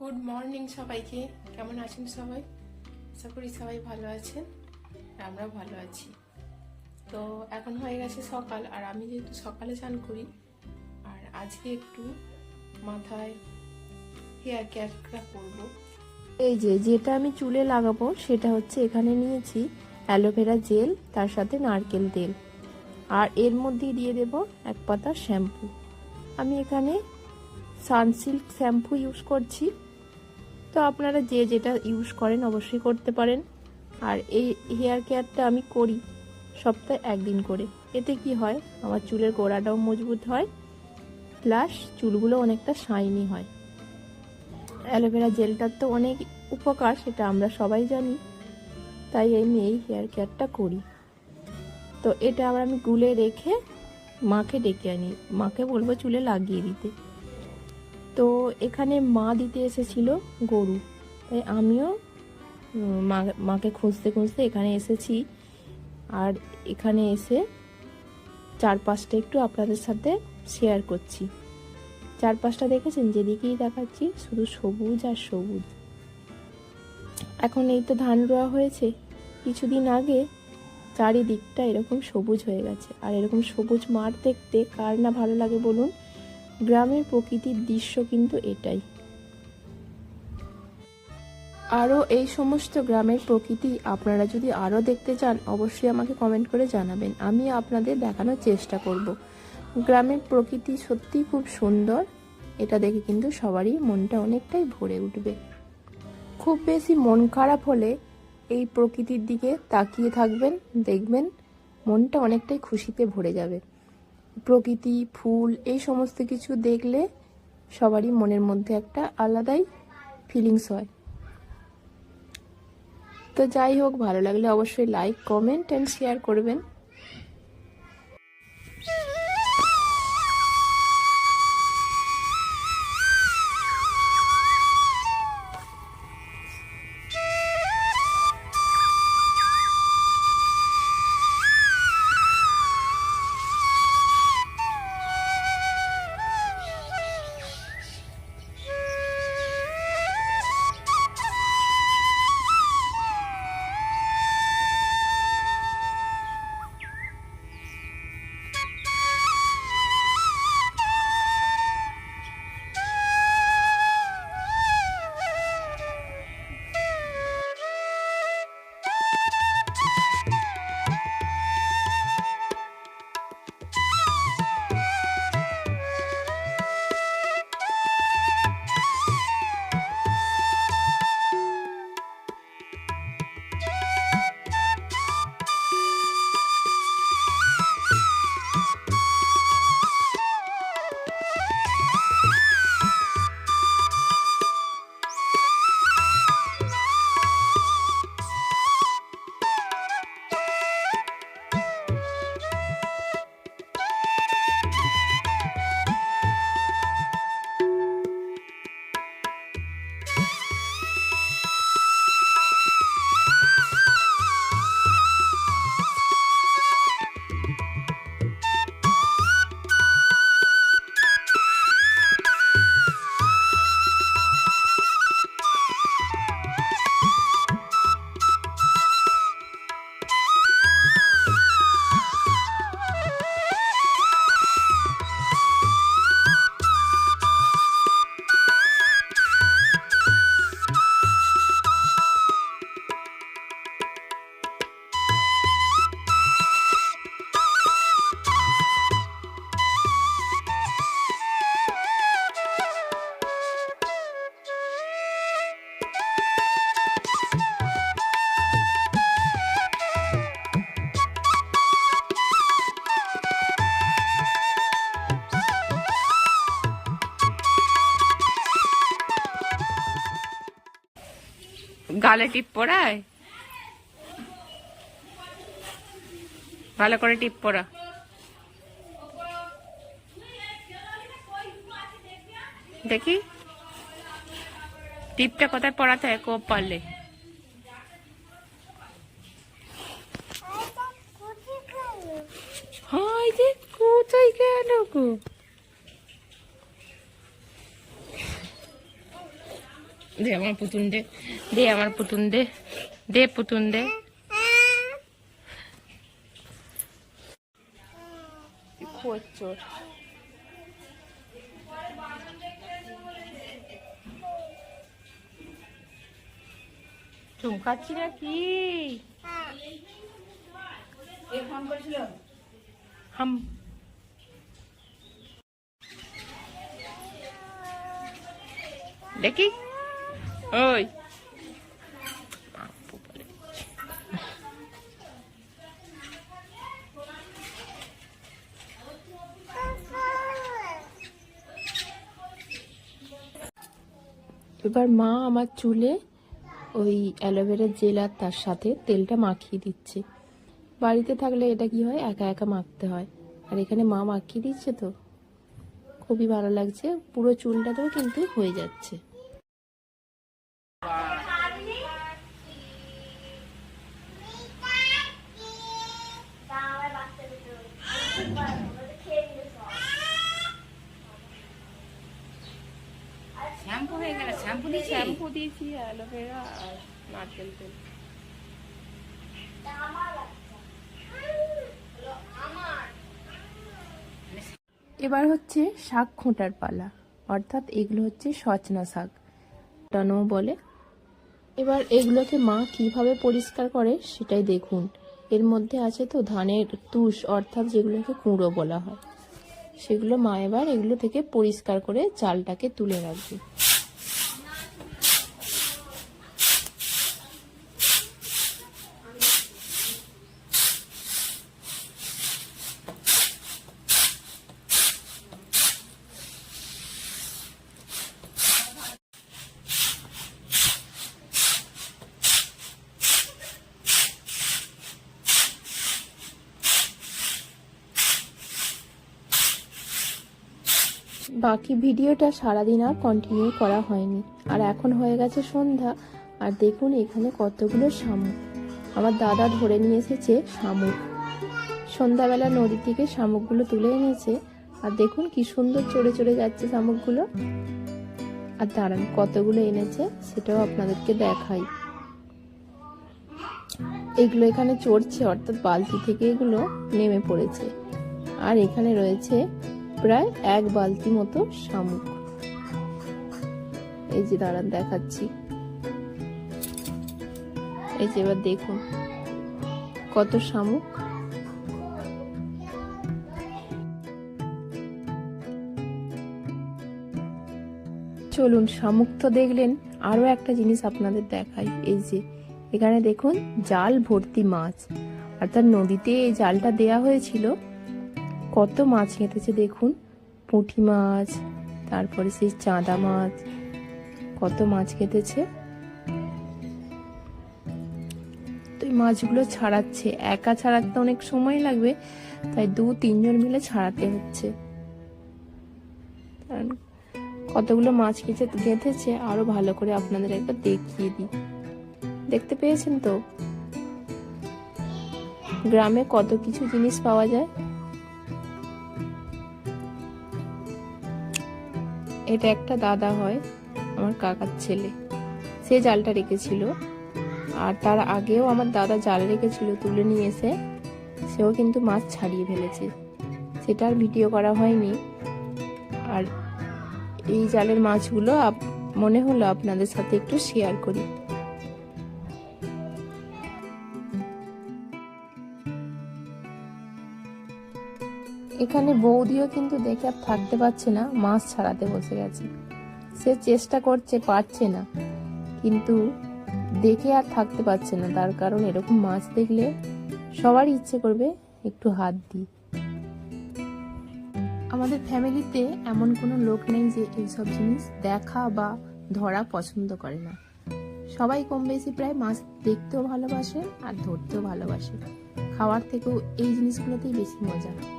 Good morning সবাইকে। কেমন আছেন সবাই? আশা করি সবাই ভালো আছেন আর আমরাও ভালো আছি। তো এখন হয়ে গেছে সকাল আর আমি যেহেতু সকালে চান করি, আর আজকে একটু মাথায় হেয়ার কেয়ারটা করব। এই যে, যেটা আমি চুলে লাগাবো সেটা হচ্ছে এখানে নিয়েছি অ্যালোভেরা জেল, তার সাথে নারকেল তেল। আর এর মধ্যেই দিয়ে দেব এক পাতা শ্যাম্পু। আমি এখানে সানসিল্ক শ্যাম্পু ইউজ করছি। তো আপনারা যে যেটা ইউজ করেন অবশ্যই করতে পারেন। আর এই হেয়ার কেয়ারটা আমি করি সপ্তাহে একদিন করে। এতে কি হয়? আমার চুলের গোড়াটাও মজবুত হয় প্লাস চুলগুলো অনেকটা শাইনি হয়। অ্যালোভেরা জেলটার তো অনেক উপকার, সেটা আমরা সবাই জানি। তাই আমি এই হেয়ার কেয়ারটা করি। তো এটা আবার আমি গুলে রেখে মাকে ডেকে আনি। মাকে বলব চুলে লাগিয়ে দিতে। তো এখানে মা দিতে এসেছিল গরু। তাই আমিও মা- মাকে খুঁজতে খুঁজতে এখানে এসেছি। আর এখানে এসে চার পাঁচটা একটু আপনাদের সাথে শেয়ার করছি। চারপাশটা দেখেছেন? যেদিকেই দেখাচ্ছি শুধু সবুজ আর সবুজ। এখন এই তো ধান রোয়া হয়েছে। কিছুদিন আগে চারিদিকটা এরকম সবুজ হয়ে গেছে। আর এরকম সবুজ মাঠ দেখতে কার না ভালো লাগে বলুন? গ্রামের প্রকৃতির দৃশ্য কিন্তু এটাই। আরও এই সমস্ত গ্রামের প্রকৃতি আপনারা যদি আরও দেখতে চান, অবশ্যই আমাকে কমেন্ট করে জানাবেন। আমি আপনাদের দেখানোর চেষ্টা করব। গ্রামের প্রকৃতি সত্যিই খুব সুন্দর। এটা দেখে কিন্তু সবারই মনটা অনেকটাই ভরে উঠবে। খুব বেশি মন খারাপ হলে এই প্রকৃতির দিকে তাকিয়ে থাকবেন, দেখবেন মনটা অনেকটাই খুশিতে ভরে যাবে। প্রকৃতি, ফুল, এই সমস্ত কিছু দেখলে সবারই মনের মধ্যে একটা আলাদাই ফিলিংস হয়। তো যাই হোক, ভালো লাগলে অবশ্যই লাইক কমেন্ট অ্যান্ড শেয়ার করবেন। গালে টিপ পরায়? ভালো করে টিপ পরা। দেখি। টিপটা কোথায় পড়াতে হয় কোপ পারলে? হয় যে কোথায় গেল গো? দে আমার পুতুন দে। দে আমার পুতুন দে। দে পুতুন দে। চমকাচ্ছি না কি হাম। দেখি। ওই। এবার মা আমার চুলে ওই অ্যালোভেরা জেল আর তার সাথে তেলটা মাখিয়ে দিচ্ছে। বাড়িতে থাকলে এটা কি হয়? একা একা মাখতে হয়। আর এখানে মা মাখিয়ে দিচ্ছে তো? খুবই ভালো লাগছে। পুরো চুলটাতেও কিন্তু হয়ে যাচ্ছে। শ্যাম্পু হয়ে গেল শ্যাম্পু শ্যাম্পু দিয়েছি অ্যালোভেরা আর নারকেল তেল। এবার হচ্ছে শাক খোঁটার পালা। অর্থাৎ এগুলো হচ্ছে সচনা শাক। টানো বলে। এবার এগুলোকে মা কীভাবে পরিষ্কার করে সেটাই দেখুন। এর মধ্যে আছে তো ধানের তুষ অর্থাৎ যেগুলোকে কুঁড়ো বলা হয়। সেগুলো মা এবার এগুলো থেকে পরিষ্কার করে চালটাকে তুলে রাখবে। বাকি ভিডিওটা সারাদিন আর কন্টিনিউ করা হয়নি। আর এখন হয়ে গেছে সন্ধ্যা। আর দেখুন এখানে কতগুলো শামুক। আমার দাদা ধরে নিয়ে এসেছে শামুক। সন্ধ্যাবেলা নদী থেকে শামুকগুলো তুলে এনেছে। আর দেখুন কি সুন্দর চড়ে চড়ে যাচ্ছে শামুকগুলো। আর দাঁড়ান, কতগুলো এনেছে সেটাও আপনাদেরকে দেখাই। এগুলো এখানে চড়ছে, অর্থাৎ বালতি থেকে এগুলো নেমে পড়েছে। আর এখানে রয়েছে প্রায় এক বালতি মতো শামুক। এই যে দাঁড়ান, দেখাচ্ছি। এই যে এবার দেখুন, কত শামুক। চলুন, শামুক তো দেখলেন আরও একটা জিনিস আপনাদের দেখাই। এই যে, এখানে দেখুন, জাল ভর্তি মাছ। অর্থাৎ নদীতে এই জালটা দেয়া হয়েছিল কত মাছ কেটেছে দেখুন। পুঁটি মাছ, তারপরে সেই চাঁদা মাছ, কত মাছ কেটেছে। তো মাছগুলো ছাড়াচ্ছে, একা ছাড়াতে অনেক সময় লাগবে, তাই দু তিনজন মিলে ছাড়াতে হচ্ছে। কারণ কতগুলো মাছ কেটে গেঁথেছে আরও ভালো করে আপনাদের একবার দেখিয়ে দিই। দেখতে পেয়েছেন তো? গ্রামে কত কিছু জিনিস পাওয়া যায়। এটা একটা দাদা হয়, আমার কাকার ছেলে। সে জালটা রেখেছিল। আর তার আগেও আমার দাদা জাল রেখেছিল তুলে নিয়ে এসে, সেও কিন্তু মাছ ছাড়িয়ে ফেলেছে। সেটা আর ভিডিও করা হয়নি। আর এই জালের মাছগুলো মনে হলো আপনাদের সাথে একটু শেয়ার করি। এখানে বৌদিও কিন্তু দেখে আর থাকতে পারছে না, মাছ ছাড়াতে বসে গেছে। সে চেষ্টা করছে, পারছে না। কিন্তু দেখে আর থাকতে পারছে না, তার কারণ এরকম মাছ দেখলে সবারই ইচ্ছে করবে একটু হাত দিই। আমাদের ফ্যামিলিতে এমন কোনো লোক নেই যে এইসব জিনিস দেখা বা ধরা পছন্দ করে না। সবাই কম বেশি প্রায় মাছ দেখতেও ভালোবাসে আর ধরতেও ভালোবাসে। খাওয়ার থেকেও এই জিনিসগুলোতেই বেশি মজা।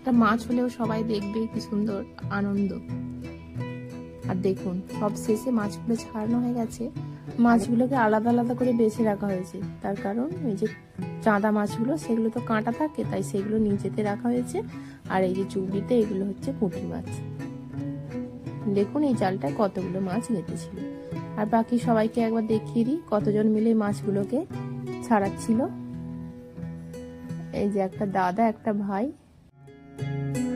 একটা মাছ হলেও সবাই দেখবে কি সুন্দর আনন্দ। আর দেখুন, সব শেষে মাছগুলো ছাড়ানো হয়ে গেছে। মাছগুলোকে আলাদা আলাদা করে বেছে রাখা হয়েছে। তার কারণ এই যে চাঁদা মাছগুলো, সেগুলো তো কাঁটা থাকে, তাই সেগুলো নিচেতে রাখা হয়েছে। আর এই যে চুবড়িতে এগুলো হচ্ছে পুঁটি মাছ। দেখুন এই জালটায় কতগুলো মাছ গেঁথেছিল। আর বাকি সবাইকে একবার দেখিয়ে দিই, কতজন মিলে মাছগুলোকে ছাড়াচ্ছিল। এই যে একটা দাদা, একটা ভাই Thank you.